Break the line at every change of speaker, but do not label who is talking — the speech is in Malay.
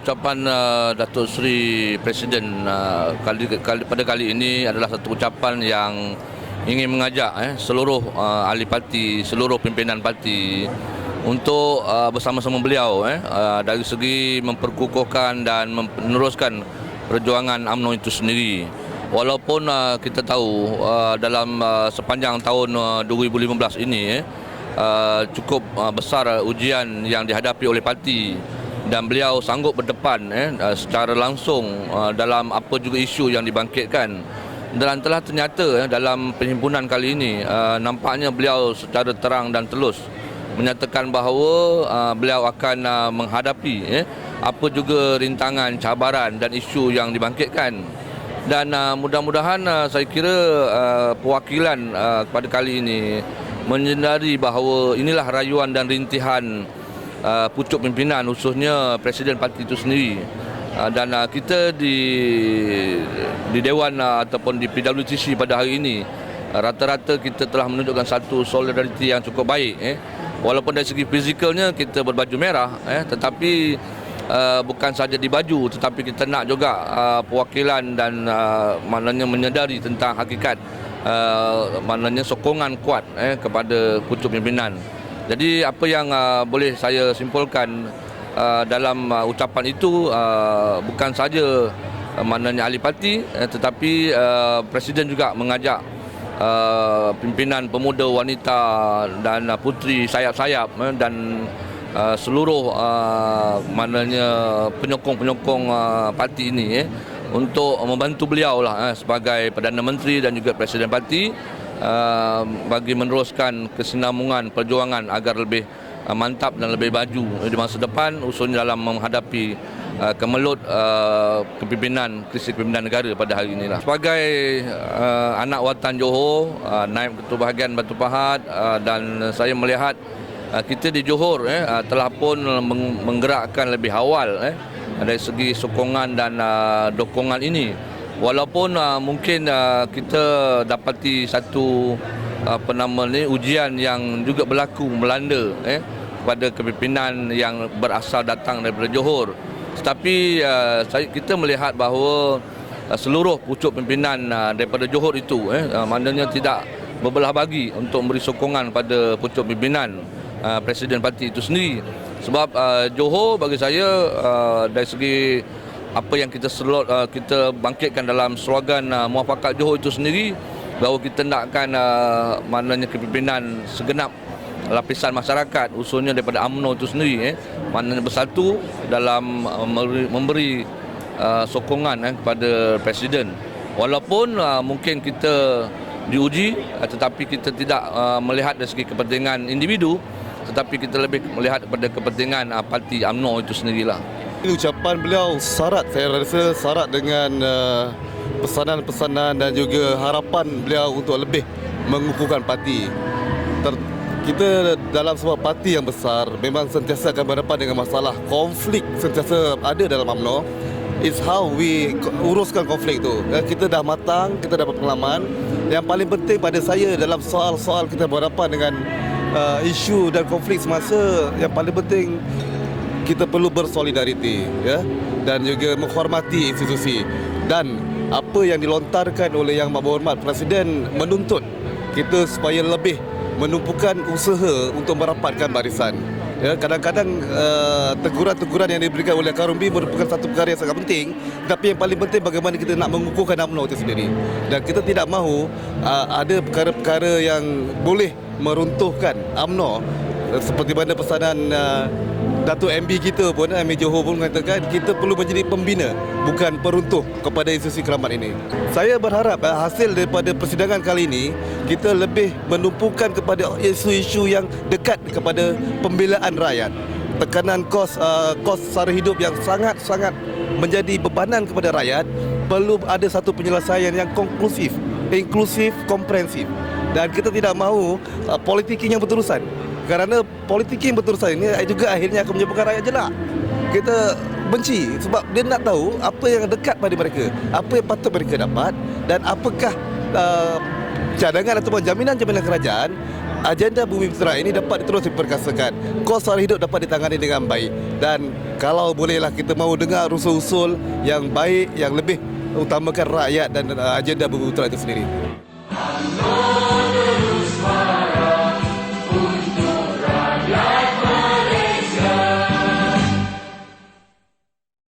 Ucapan uh, Datuk Seri Presiden uh, kali, kali, pada kali ini adalah satu ucapan yang ingin mengajak eh, seluruh uh, ahli parti, seluruh pimpinan parti untuk uh, bersama-sama beliau eh, uh, dari segi memperkukuhkan dan meneruskan perjuangan UMNO itu sendiri. Walaupun uh, kita tahu uh, dalam uh, sepanjang tahun uh, 2015 ini eh, uh, cukup uh, besar ujian yang dihadapi oleh parti dan beliau sanggup berdepan eh, uh, secara langsung uh, dalam apa juga isu yang dibangkitkan. Dan telah ternyata eh, dalam perhimpunan kali ini uh, nampaknya beliau secara terang dan telus menyatakan bahawa uh, beliau akan uh, menghadapi eh, apa juga rintangan, cabaran dan isu yang dibangkitkan. Dan uh, mudah-mudahan uh, saya kira uh, perwakilan uh, pada kali ini menyedari bahawa inilah rayuan dan rintihan uh, pucuk pimpinan khususnya presiden parti itu sendiri. Uh, dan uh, kita di di dewan uh, ataupun di PWTC pada hari ini uh, rata-rata kita telah menunjukkan satu solidariti yang cukup baik eh. Walaupun dari segi fizikalnya kita berbaju merah eh tetapi uh, bukan saja di baju tetapi kita nak juga uh, perwakilan dan uh, maknanya menyedari tentang hakikat uh, maknanya sokongan kuat eh kepada pucuk pimpinan jadi apa yang uh, boleh saya simpulkan uh, dalam uh, ucapan itu uh, bukan saja uh, maknanya ahli parti uh, tetapi uh, presiden juga mengajak uh, pimpinan pemuda wanita dan uh, putri sayap-sayap uh, dan uh, seluruh uh, maknanya penyokong-penyokong uh, parti ini eh, untuk membantu beliau lah eh, sebagai Perdana Menteri dan juga Presiden Parti uh, bagi meneruskan kesinambungan perjuangan agar lebih uh, mantap dan lebih baju di masa depan usulnya dalam menghadapi uh, kemelut uh, kepimpinan krisis kepimpinan negara pada hari inilah. Sebagai uh, anak watan Johor, uh, naib ketua bahagian Batu Pahat uh, dan saya melihat uh, kita di Johor eh, uh, telah pun meng- menggerakkan lebih awal eh, dari segi sokongan dan uh, dokongan ini walaupun uh, mungkin uh, kita dapati satu apa nama ni ujian yang juga berlaku melanda eh kepada kepimpinan yang berasal datang daripada Johor. Tetapi uh, saya kita melihat bahawa uh, seluruh pucuk pimpinan uh, daripada Johor itu eh uh, maknanya tidak berbelah bagi untuk memberi sokongan pada pucuk pimpinan uh, presiden parti itu sendiri. Sebab uh, Johor bagi saya uh, dari segi apa yang kita selot uh, kita bangkitkan dalam slogan uh, muafakat Johor itu sendiri bahawa kita nakkan uh, maknanya kepimpinan segenap lapisan masyarakat usulnya daripada UMNO itu sendiri eh. Maknanya bersatu dalam uh, memberi, uh, sokongan eh, kepada presiden. Walaupun uh, mungkin kita diuji uh, tetapi kita tidak uh, melihat dari segi kepentingan individu tetapi kita lebih melihat kepada kepentingan uh, parti UMNO itu sendirilah
ucapan beliau syarat saya rasa syarat dengan uh, pesanan-pesanan dan juga harapan beliau untuk lebih mengukuhkan parti. Ter, kita dalam sebuah parti yang besar memang sentiasa akan berhadapan dengan masalah konflik sentiasa ada dalam UMNO. It's how we uruskan konflik tu. Eh, Kita dah matang, kita dapat pengalaman. Yang paling penting pada saya dalam soal-soal kita berhadapan dengan uh, isu dan konflik semasa yang paling penting kita perlu bersolidariti ya dan juga menghormati institusi. Dan apa yang dilontarkan oleh yang berhormat presiden menuntut kita supaya lebih menumpukan usaha untuk merapatkan barisan. Ya kadang-kadang uh, teguran-teguran yang diberikan oleh Karumbi merupakan satu perkara yang sangat penting. Tapi yang paling penting bagaimana kita nak mengukuhkan UMNO itu sendiri. Dan kita tidak mahu uh, ada perkara-perkara yang boleh meruntuhkan UMNO uh, seperti mana pesanan uh, Datuk MB kita pun MB Johor pun mengatakan kita perlu menjadi pembina bukan peruntuh kepada institusi keramat ini. Saya berharap eh, hasil daripada persidangan kali ini kita lebih menumpukan kepada isu-isu yang dekat kepada pembelaan rakyat. Tekanan kos uh, kos sara hidup yang sangat-sangat menjadi bebanan kepada rakyat perlu ada satu penyelesaian yang konklusif, inklusif, komprehensif. Dan kita tidak mahu uh, politiking yang berterusan kerana politik yang betul saya ini juga akhirnya akan menyebabkan rakyat jelak. Kita benci sebab dia nak tahu apa yang dekat pada mereka, apa yang patut mereka dapat dan apakah uh, cadangan ataupun jaminan-jaminan kerajaan agenda bumi putera ini dapat terus diperkasakan. Kos sara hidup dapat ditangani dengan baik dan kalau bolehlah kita mahu dengar usul-usul yang baik yang lebih utamakan rakyat dan uh, agenda bumi putera itu sendiri. Allah.